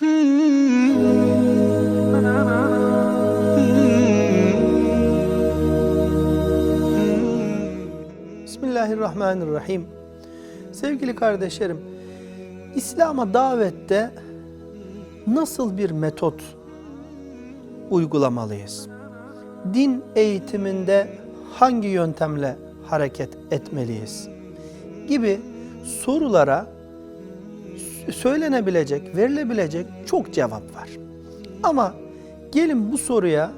Bismillahirrahmanirrahim. Sevgili kardeşlerim, İslam'a davette nasıl bir metot uygulamalıyız? Din eğitiminde hangi yöntemle hareket etmeliyiz? Gibi sorulara söylenebilecek, verilebilecek çok cevap var. Ama gelin bu soruya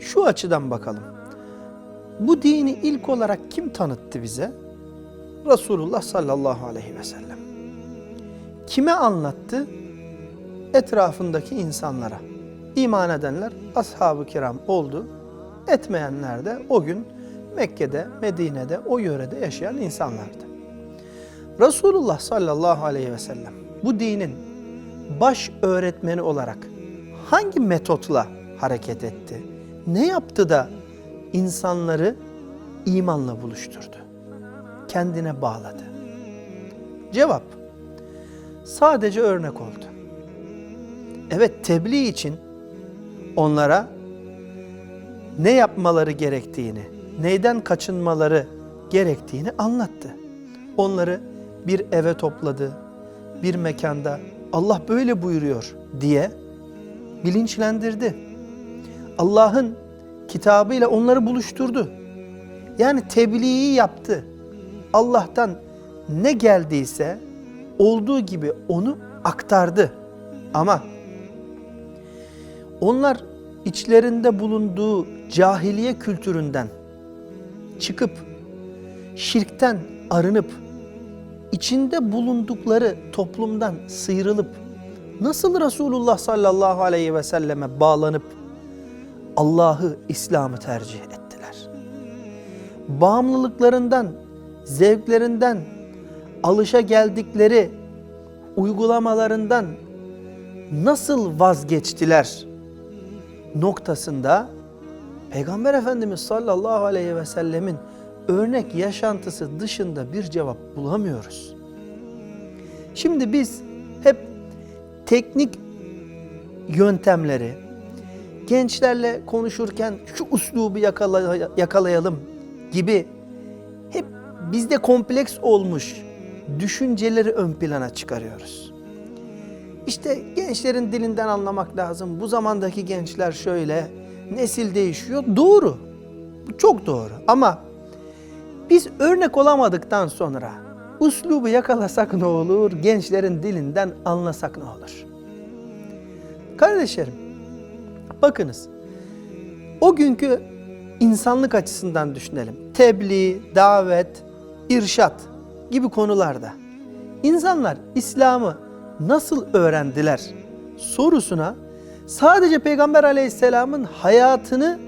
şu açıdan bakalım. Bu dini ilk olarak kim tanıttı bize? Resulullah sallallahu aleyhi ve sellem. Kime anlattı? Etrafındaki insanlara. İman edenler ashab-ı kiram oldu. Etmeyenler de o gün Mekke'de, Medine'de, o yörede yaşayan insanlardı. Resulullah sallallahu aleyhi ve sellem bu dinin baş öğretmeni olarak hangi metotla hareket etti? Ne yaptı da insanları imanla buluşturdu? Kendine bağladı. Cevap sadece örnek oldu. Evet tebliğ için onlara ne yapmaları gerektiğini, neyden kaçınmaları gerektiğini anlattı. Onları bir eve topladı, bir mekanda Allah böyle buyuruyor diye bilinçlendirdi. Allah'ın kitabıyla onları buluşturdu. Yani tebliği yaptı. Allah'tan ne geldiyse olduğu gibi onu aktardı. Ama onlar içlerinde bulunduğu cahiliye kültüründen çıkıp şirkten arınıp içinde bulundukları toplumdan sıyrılıp nasıl Resulullah sallallahu aleyhi ve selleme bağlanıp Allah'ı, İslam'ı tercih ettiler. Bağımlılıklarından, zevklerinden, alışa geldikleri uygulamalarından nasıl vazgeçtiler noktasında Peygamber Efendimiz sallallahu aleyhi ve sellemin örnek yaşantısı dışında bir cevap bulamıyoruz. Şimdi biz hep teknik yöntemleri gençlerle konuşurken şu uslubu yakala- yakalayalım gibi hep bizde kompleks olmuş düşünceleri ön plana çıkarıyoruz. İşte gençlerin dilinden anlamak lazım. Bu zamandaki gençler şöyle, nesil değişiyor. Doğru. Çok doğru. Ama biz örnek olamadıktan sonra uslubu yakalasak ne olur, gençlerin dilinden anlasak ne olur? Kardeşlerim, bakınız. O günkü insanlık açısından düşünelim. Tebliğ, davet, irşat gibi konularda insanlar İslam'ı nasıl öğrendiler sorusuna sadece Peygamber Aleyhisselam'ın hayatını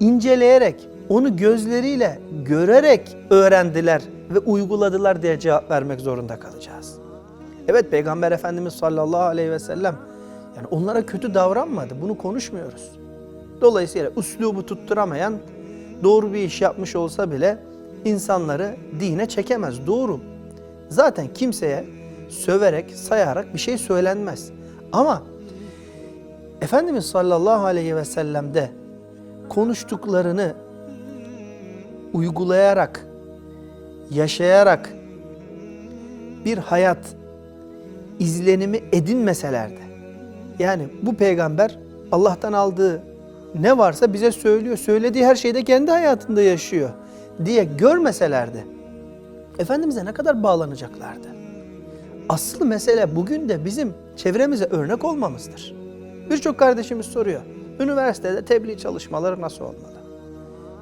inceleyerek, onu gözleriyle görerek öğrendiler ve uyguladılar diye cevap vermek zorunda kalacağız. Evet Peygamber Efendimiz sallallahu aleyhi ve sellem yani onlara kötü davranmadı. Bunu konuşmuyoruz. Dolayısıyla üslubu tutturamayan doğru bir iş yapmış olsa bile insanları dine çekemez. Doğru. Zaten kimseye söverek, sayarak bir şey söylenmez. Ama Efendimiz sallallahu aleyhi ve sellem'de konuştuklarını uygulayarak, yaşayarak bir hayat izlenimi edinmeselerdi. Yani bu peygamber Allah'tan aldığı ne varsa bize söylüyor. Söylediği her şeyi de kendi hayatında yaşıyor diye görmeselerdi. Efendimiz'e ne kadar bağlanacaklardı? Asıl mesele bugün de bizim çevremize örnek olmamızdır. Birçok kardeşimiz soruyor. Üniversitede tebliğ çalışmaları nasıl olmalı?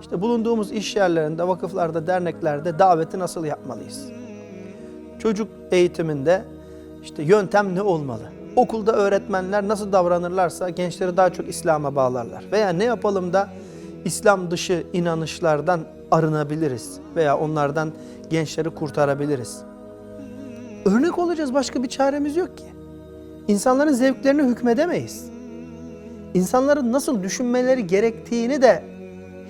İşte bulunduğumuz iş yerlerinde, vakıflarda, derneklerde daveti nasıl yapmalıyız? Çocuk eğitiminde işte yöntem ne olmalı? Okulda öğretmenler nasıl davranırlarsa gençleri daha çok İslam'a bağlarlar. Veya ne yapalım da İslam dışı inanışlardan arınabiliriz veya onlardan gençleri kurtarabiliriz. Örnek olacağız başka bir çaremiz yok ki. İnsanların zevklerine hükmedemeyiz. İnsanların nasıl düşünmeleri gerektiğini de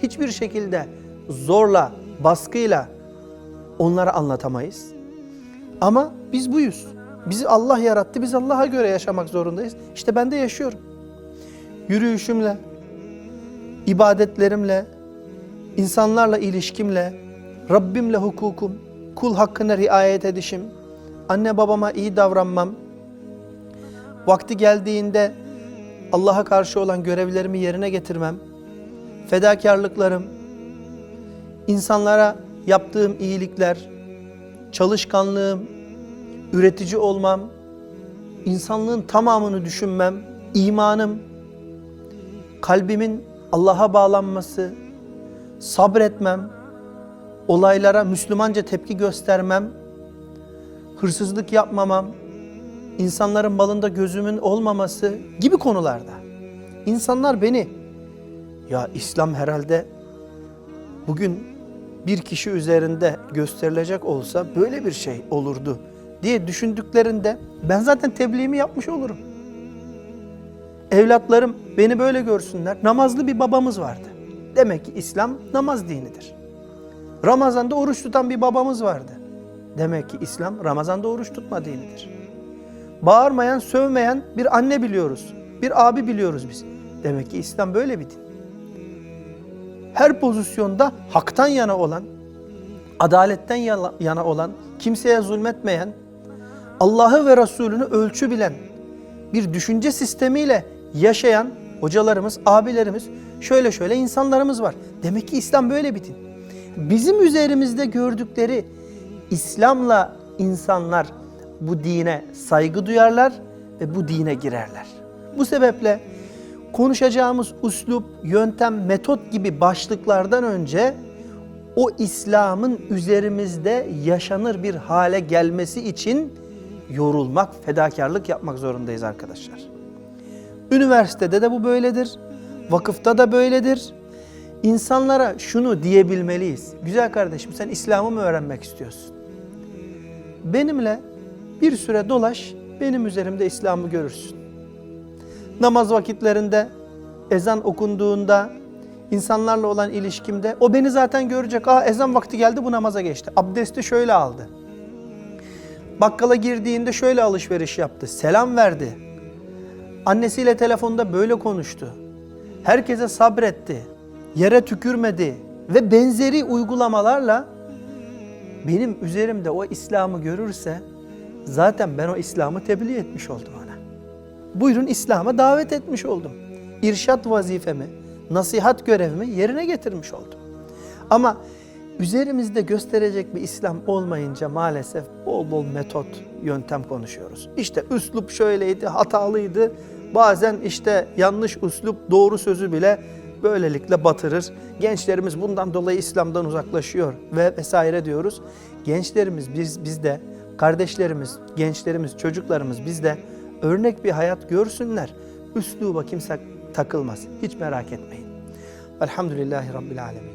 hiçbir şekilde zorla, baskıyla onlara anlatamayız. Ama biz buyuz. Bizi Allah yarattı. Biz Allah'a göre yaşamak zorundayız. İşte ben de yaşıyorum. Yürüyüşümle, ibadetlerimle, insanlarla ilişkimle, Rabbimle hukukum, kul hakkına riayet edişim, anne babama iyi davranmam, vakti geldiğinde Allah'a karşı olan görevlerimi yerine getirmem, fedakarlıklarım, insanlara yaptığım iyilikler, çalışkanlığım, üretici olmam, insanlığın tamamını düşünmem, imanım, kalbimin Allah'a bağlanması, sabretmem, olaylara Müslümanca tepki göstermem, hırsızlık yapmamam, insanların malında gözümün olmaması gibi konularda. İnsanlar beni ya İslam herhalde bugün bir kişi üzerinde gösterilecek olsa böyle bir şey olurdu diye düşündüklerinde ben zaten tebliğimi yapmış olurum. Evlatlarım beni böyle görsünler. Namazlı bir babamız vardı. Demek ki İslam namaz dinidir. Ramazan'da oruç tutan bir babamız vardı. Demek ki İslam Ramazan'da oruç tutma dinidir. Bağırmayan, sövmeyen bir anne biliyoruz. Bir abi biliyoruz biz. Demek ki İslam böyle bir din. Her pozisyonda haktan yana olan, adaletten yana olan, kimseye zulmetmeyen, Allah'ı ve Resulünü ölçü bilen bir düşünce sistemiyle yaşayan hocalarımız, abilerimiz, şöyle şöyle insanlarımız var. Demek ki İslam böyle bir din. Bizim üzerimizde gördükleri İslam'la insanlar bu dine saygı duyarlar ve bu dine girerler. Bu sebeple konuşacağımız uslup, yöntem, metot gibi başlıklardan önce o İslam'ın üzerimizde yaşanır bir hale gelmesi için yorulmak, fedakarlık yapmak zorundayız arkadaşlar. Üniversitede de bu böyledir. Vakıfta da böyledir. İnsanlara şunu diyebilmeliyiz. Güzel kardeşim sen İslam'ı mı öğrenmek istiyorsun? Benimle bir süre dolaş, benim üzerimde İslam'ı görürsün. Namaz vakitlerinde, ezan okunduğunda, insanlarla olan ilişkimde o beni zaten görecek. Aa ezan vakti geldi bu namaza geçti. Abdesti şöyle aldı. Bakkala girdiğinde şöyle alışveriş yaptı. Selam verdi. Annesiyle telefonda böyle konuştu. Herkese sabretti. Yere tükürmedi ve benzeri uygulamalarla benim üzerimde o İslam'ı görürse zaten ben o İslam'ı tebliğ etmiş oldum. Buyurun İslam'a davet etmiş oldum. İrşat vazifemi, nasihat görevimi yerine getirmiş oldum. Ama üzerimizde gösterecek bir İslam olmayınca maalesef bol bol metot, yöntem konuşuyoruz. İşte üslup şöyleydi, hatalıydı. Bazen işte yanlış üslup doğru sözü bile böylelikle batırır. Gençlerimiz bundan dolayı İslam'dan uzaklaşıyor ve vesaire diyoruz. Gençlerimiz biz bizde, kardeşlerimiz, gençlerimiz, çocuklarımız bizde örnek bir hayat görsünler. Üsluba kimse takılmaz. Hiç merak etmeyin. Elhamdülillahi Rabbil Alemin.